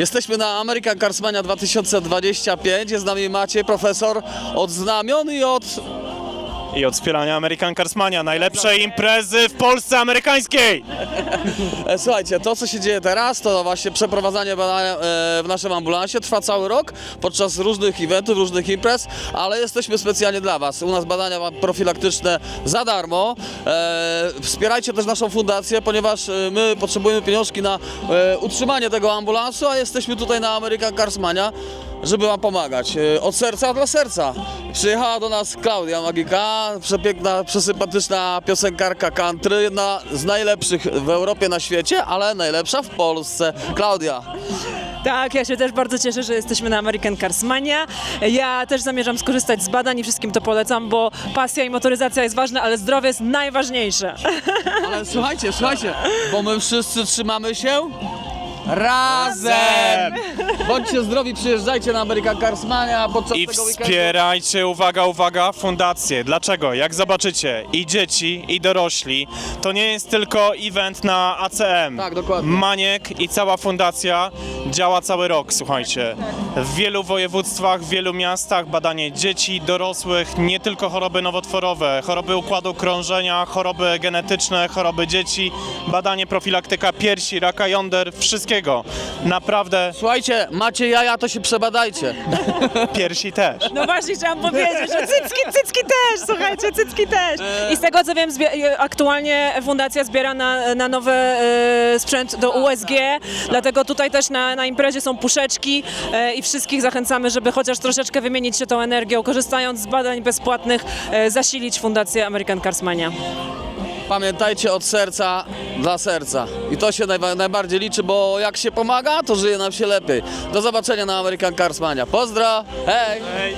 Jesteśmy na American Carsmania 2025. Jest z nami Maciej, profesor od znamion i od... I od wspierania American Carsmania, najlepszej imprezy w Polsce amerykańskiej! E, Słuchajcie, to co się dzieje teraz, to właśnie przeprowadzanie badania e, w naszym ambulansie. Trwa cały rok podczas różnych eventów, różnych imprez, ale jesteśmy specjalnie dla Was. U nas badania profilaktyczne za darmo. E, Wspierajcie też naszą fundację, ponieważ my potrzebujemy pieniążki na utrzymanie tego ambulansu, a jesteśmy tutaj na American Carsmania, żeby Wam pomagać. E, Od serca dla serca. Przyjechała do nas Klaudia Magika, przepiękna, przesympatyczna piosenkarka country, jedna z najlepszych w Europie, na świecie, ale najlepsza w Polsce. Klaudia. Tak, ja się też bardzo cieszę, że jesteśmy na American Carsmania. Ja też zamierzam skorzystać z badań i wszystkim to polecam, bo pasja i motoryzacja jest ważna, ale zdrowie jest najważniejsze. Ale słuchajcie, słuchajcie, bo my wszyscy trzymamy się razem. Bądźcie zdrowi, przyjeżdżajcie na American Carsmania podczas I tego weekendu. wspierajcie, uwaga, uwaga, fundację. Dlaczego? Jak zobaczycie, i dzieci, i dorośli, to nie jest tylko event na ACM. Tak, dokładnie. Maniek i cała fundacja działa cały rok, słuchajcie. W wielu województwach, w wielu miastach badanie dzieci, dorosłych, nie tylko choroby nowotworowe, choroby układu krążenia, choroby genetyczne, choroby dzieci, badanie profilaktyka piersi, raka jąder, wszystkiego. Naprawdę Słuchajcie, macie jaja, to się przebadajcie. piersi też. No właśnie chciałam powiedzieć, że cycki, cycki też, słuchajcie, cycki też. I z tego co wiem, zbie- aktualnie fundacja zbiera na, na nowy e, sprzęt do USG, dlatego tutaj też na, na imprezie są puszeczki e, i wszystkich zachęcamy, żeby chociaż troszeczkę wymienić się tą energią, korzystając z badań bezpłatnych, e, zasilić fundację American Carsmania. Pamiętajcie od serca dla serca. I to się najbardziej liczy, bo jak się pomaga, to żyje nam się lepiej. Do zobaczenia na American Carsmania. Pozdro! Hej! Hej.